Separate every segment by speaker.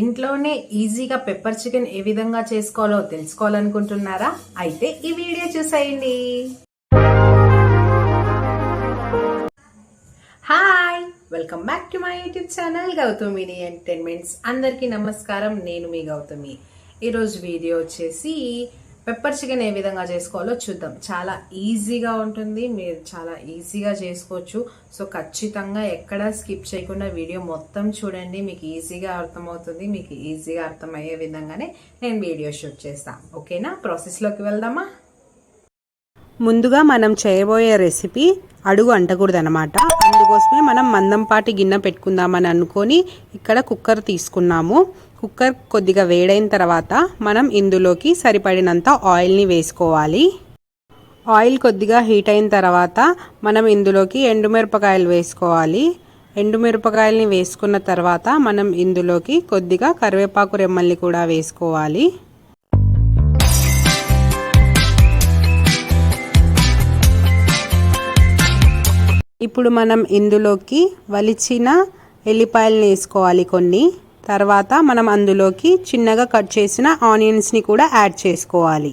Speaker 1: ఇంట్లోనే ఈజీగా pepper chicken ఏ విధంగా చేసుకోవాలో తెలుసుకోవాలనుకుంటున్నారా? అయితే ఈ వీడియో చూసేయండి. Hi! Welcome back to my YouTube channel Gautami entertainments. అందరికీ నమస్కారం. నేను మీ గౌతమి. ఈరోజు వీడియో వచ్చేసి పెప్పర్ చికెన్ ఏ విధంగా చేసుకోవాలో చూద్దాం. చాలా ఈజీగా ఉంటుంది. మీరు చాలా ఈజీగా చేసుకోవచ్చు. సో ఖచ్చితంగా ఎక్కడ స్కిప్ చేయకుండా వీడియో మొత్తం చూడండి. మీకు ఈజీగా అర్థమవుతుంది. మీకు ఈజీగా అర్థమయ్యే విధంగానే నేను వీడియో షూట్ చేస్తాను ఓకేనా? ప్రాసెస్లోకి వెళ్దామా?
Speaker 2: ముందుగా మనం చేయబోయే రెసిపీ అడుగు అంటకూడదనమాట అందుకోసమే మనం మందంపాటి గిన్నె పెట్టుకుందామని అనుకొని ఇక్కడ కుక్కర్ తీసుకున్నాము. కుక్కర్ కొద్దిగా వేడైన తర్వాత మనం ఇందులోకి సరిపడినంత ఆయిల్ని వేసుకోవాలి. ఆయిల్ కొద్దిగా హీట్ అయిన తర్వాత మనం ఇందులోకి ఎండుమిరపకాయలు వేసుకోవాలి. ఎండుమిరపకాయలని వేసుకున్న తర్వాత మనం ఇందులోకి కొద్దిగా కరివేపాకు రెమ్మల్ని కూడా వేసుకోవాలి. ఇప్పుడు మనం ఇందులోకి వలిచిన ఎల్లిపాయలను వేసుకోవాలి కొన్ని. తర్వాత మనం అందులోకి చిన్నగా కట్ చేసిన ఆనియన్స్ని కూడా యాడ్ చేసుకోవాలి.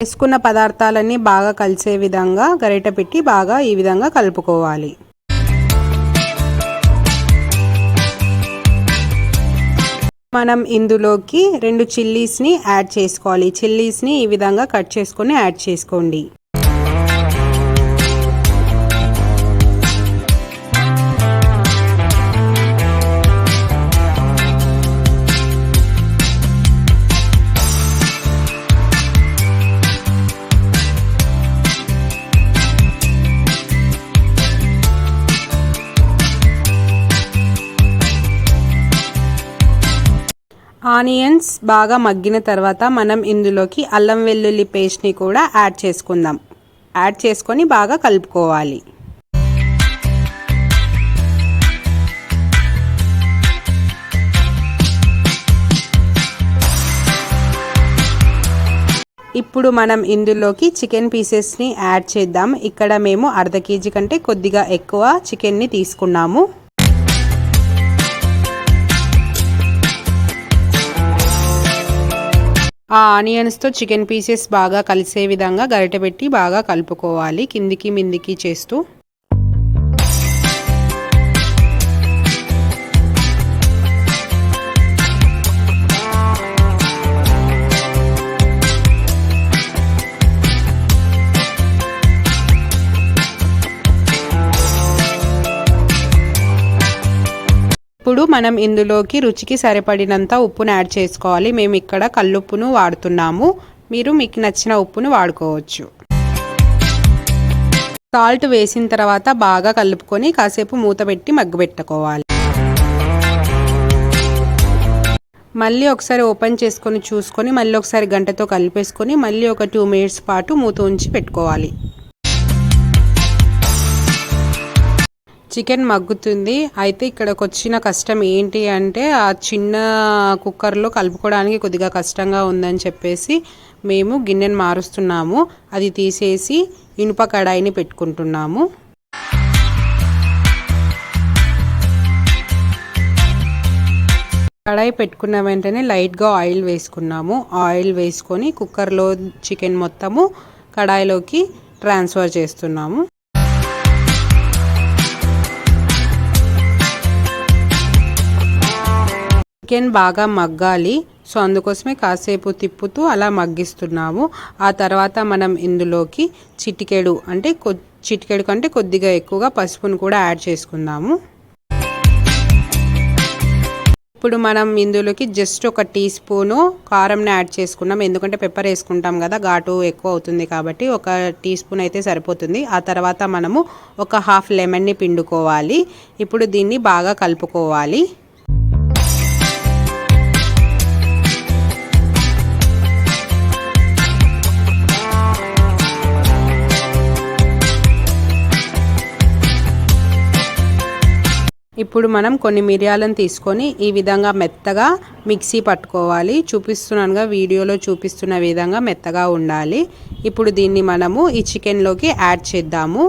Speaker 2: వేసుకున్న పదార్థాలన్నీ బాగా కలిసే విధంగా గరిట పెట్టి బాగా ఈ విధంగా కలుపుకోవాలి. మనం ఇందులోకి రెండు చిల్లీస్ని యాడ్ చేసుకోవాలి. చిల్లీస్ని ఈ విధంగా కట్ చేసుకొని యాడ్ చేసుకోండి. ఆనియన్స్ బాగా మగ్గిన తర్వాత మనం ఇందులోకి అల్లం వెల్లుల్లి పేస్ట్ని కూడా యాడ్ చేసుకుందాం. యాడ్ చేసుకొని బాగా కలుపుకోవాలి. ఇప్పుడు మనం ఇందులోకి చికెన్ పీసెస్ని యాడ్ చేద్దాం. ఇక్కడ మేము అర్ధ కేజీ కంటే కొద్దిగా ఎక్కువ చికెన్ని తీసుకున్నాము. ఆ ఆనియన్స్తో చికెన్ పీసెస్ బాగా కలిసే విధంగా గరిటె పెట్టి బాగా కలుపుకోవాలి. కిందికి మిందికి చేస్తూ ఇప్పుడు మనం ఇందులోకి రుచికి సరిపడినంత ఉప్పును యాడ్ చేసుకోవాలి. మేము ఇక్కడ కల్లుప్పును వాడుతున్నాము. మీరు మీకు నచ్చిన ఉప్పును వాడుకోవచ్చు. సాల్ట్ వేసిన తర్వాత బాగా కలుపుకొని కాసేపు మూత పెట్టి మగ్గబెట్టుకోవాలి మళ్ళీ ఒకసారి ఓపెన్ చేసుకొని చూసుకొని మళ్ళీ ఒకసారి గంటతో కలిపేసుకొని మళ్ళీ ఒక టూ మినిట్స్ పాటు మూత ఉంచి పెట్టుకోవాలి. చికెన్ మగ్గుతుంది. అయితే ఇక్కడికి వచ్చిన కష్టం ఏంటి అంటే ఆ చిన్న కుక్కర్లో కలుపుకోవడానికి కొద్దిగా కష్టంగా ఉందని చెప్పేసి మేము గిన్నెను మారుస్తున్నాము. అది తీసేసి ఇనుప కడాయిని పెట్టుకుంటున్నాము. కడాయి పెట్టుకున్న వెంటనే లైట్గా ఆయిల్ వేసుకున్నాము. ఆయిల్ వేసుకొని కుక్కర్లో చికెన్ మొత్తము కడాయిలోకి ట్రాన్స్ఫర్ చేస్తున్నాము. చికెన్ బాగా మగ్గాలి. సో అందుకోసమే కాసేపు తిప్పుతూ అలా మగ్గిస్తున్నాము. ఆ తర్వాత మనం ఇందులోకి చిటికెడు అంటే కొ చిటికెడు కంటే కొద్దిగా ఎక్కువగా పసుపును కూడా యాడ్ చేసుకుందాము. ఇప్పుడు మనం ఇందులోకి జస్ట్ ఒక టీ స్పూను కారంని యాడ్ చేసుకున్నాం. ఎందుకంటే పెప్పర్ వేసుకుంటాం కదా ఘాటు ఎక్కువ అవుతుంది కాబట్టి ఒక టీ స్పూన్ అయితే సరిపోతుంది. ఆ తర్వాత మనము ఒక హాఫ్ లెమన్ని పిండుకోవాలి. ఇప్పుడు దీన్ని బాగా కలుపుకోవాలి. ఇప్పుడు మనం కొన్ని మిరియాలను తీసుకొని ఈ విధంగా మెత్తగా మిక్సీ పట్టుకోవాలి. చూపిస్తున్నానుగా వీడియోలో చూపిస్తున్న విధంగా మెత్తగా ఉండాలి. ఇప్పుడు దీన్ని మనము ఈ చికెన్లోకి యాడ్ చేద్దాము.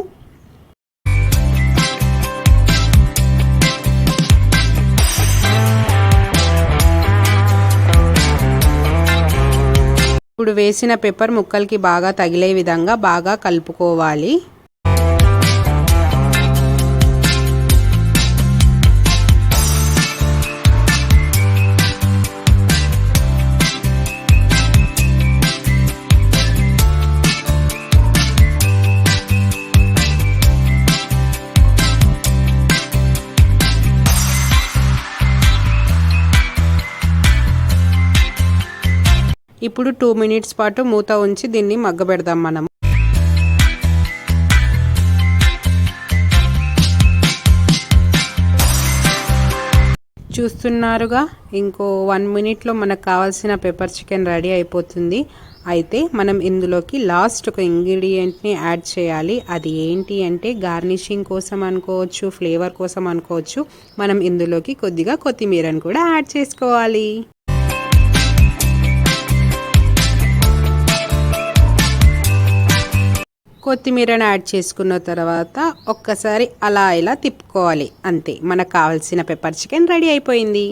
Speaker 2: ఇప్పుడు వేసిన పెప్పర్ ముక్కలకి బాగా తగిలే విధంగా బాగా కలుపుకోవాలి. ఇప్పుడు టూ మినిట్స్ పాటు మూత ఉంచి దీన్ని మగ్గబెడదాం మనం చూస్తున్నారుగా ఇంకో వన్ మినిట్లో మనకు కావాల్సిన పెప్పర్ చికెన్ రెడీ అయిపోతుంది. అయితే మనం ఇందులోకి లాస్ట్ ఒక ఇంగ్రీడియంట్ని యాడ్ చేయాలి. అది ఏంటి అంటే గార్నిషింగ్ కోసం అనుకోవచ్చు ఫ్లేవర్ కోసం అనుకోవచ్చు. మనం ఇందులోకి కొద్దిగా కొత్తిమీరను కూడా యాడ్ చేసుకోవాలి. కొత్తిమీరను యాడ్ చేసుకున్న తర్వాత ఒక్కసారి అలా ఇలా తిప్పుకోవాలి. అంతే. మనకు కావాల్సిన పెప్పర్ చికెన్ రెడీ అయిపోయింది.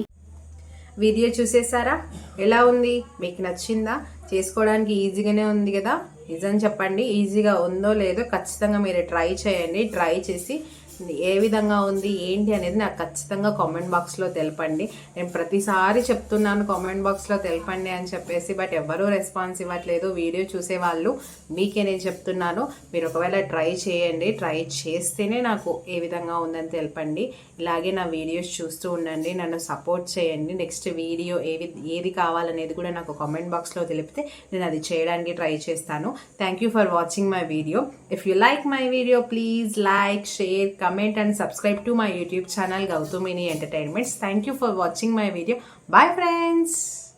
Speaker 1: వీడియో చూసేసారా? ఎలా ఉంది? మీకు నచ్చిందా? చేసుకోవడానికి ఈజీగానే ఉంది కదా? నిజం చెప్పండి ఈజీగా ఉందో లేదో ఖచ్చితంగా మీరు ట్రై చేయండి. ట్రై చేసి ఏ విధంగా ఉంది ఏంటి అనేది నాకు ఖచ్చితంగా కామెంట్ బాక్స్లో తెలపండి. నేను ప్రతిసారి చెప్తున్నాను కామెంట్ బాక్స్లో తెలపండి అని చెప్పేసి బట్ ఎవరూ రెస్పాన్స్ ఇవ్వట్లేదు. వీడియో చూసే వాళ్ళు మీకే నేను చెప్తున్నాను. మీరు ఒకవేళ ట్రై చేయండి. ట్రై చేస్తేనే నాకు ఏ విధంగా ఉందని తెలపండి. ఇలాగే నా వీడియోస్ చూస్తూ ఉండండి. నన్ను సపోర్ట్ చేయండి. నెక్స్ట్ వీడియో ఏది ఏది కావాలనేది కూడా నాకు కామెంట్ బాక్స్లో తెలిపితే నేను అది చేయడానికి ట్రై చేస్తాను. Thank you for watching my video if you like my video please like share comment comment and subscribe to my YouTube channel Gautamini Entertainments. Thank you for watching my video. Bye friends.